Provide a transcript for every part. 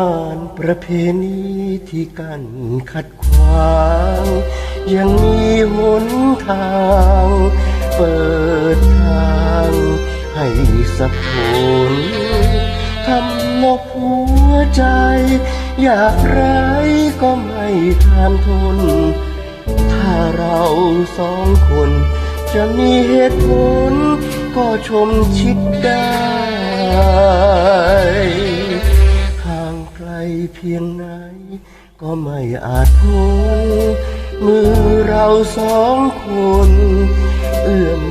านประเพณีที่กันขัดขวาง ยังมีหนทาง เปิดทางให้สักคนทำนกหัวใจ อยากไรก็ไม่ทานทน ถ้าเราสองคน จะมีเหตุผล ก็ชมชิดได้ ก็ไม่อาจพ้นมือเราสองคน เอื้อม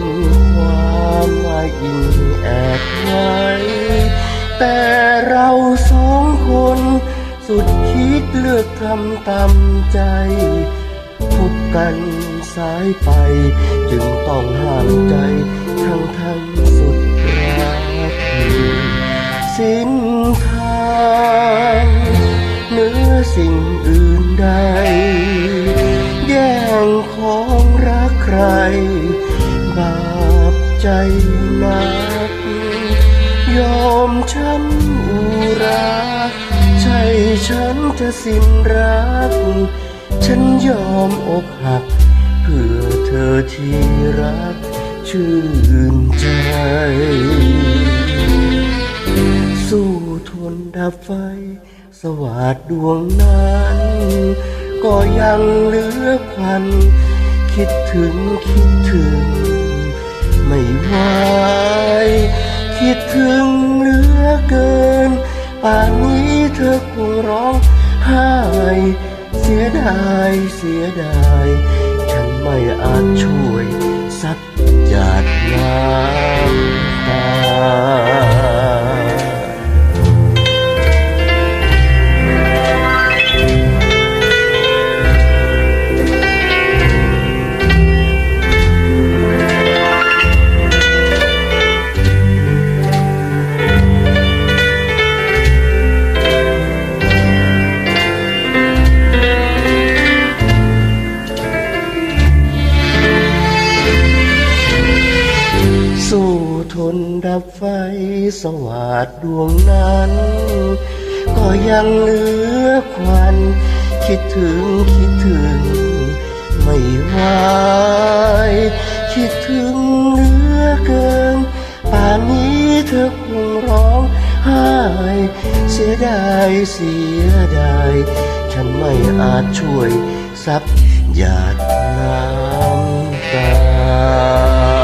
ความมาอิงแอบไว้แต่เราสองคน สุดคิดเลือกทำตามใจ พบกันสายไป จึงต้องห้ามใจ ใคร บาปใจนัก ยอมช้ำอุราใช่ฉันจะสิ้นรัก ฉันยอมอกหัก เพื่อเธอที่รัก ชื่นใจ สู้ทนดับไฟ สวาดดวงนั้น ก็ยังเหลือควัน คิดถึงคิดถึง ไม่ไหวคิดถึงเหลือเกิน ป่านนี้เธอคงร้องไห้เสียดายเสียดาย ฉันไม่อาจช่วย นดับไฟสวาดดวงนั้น ก็ยังเหลือควัน คิดถึงคิดถึง ไม่ไหวคิดถึงเหลือเกิน ป่านนี้เธอคงร้องไห้เสียดายเสียดายฉันไม่อาจช่วยซับหยาดน้ำตา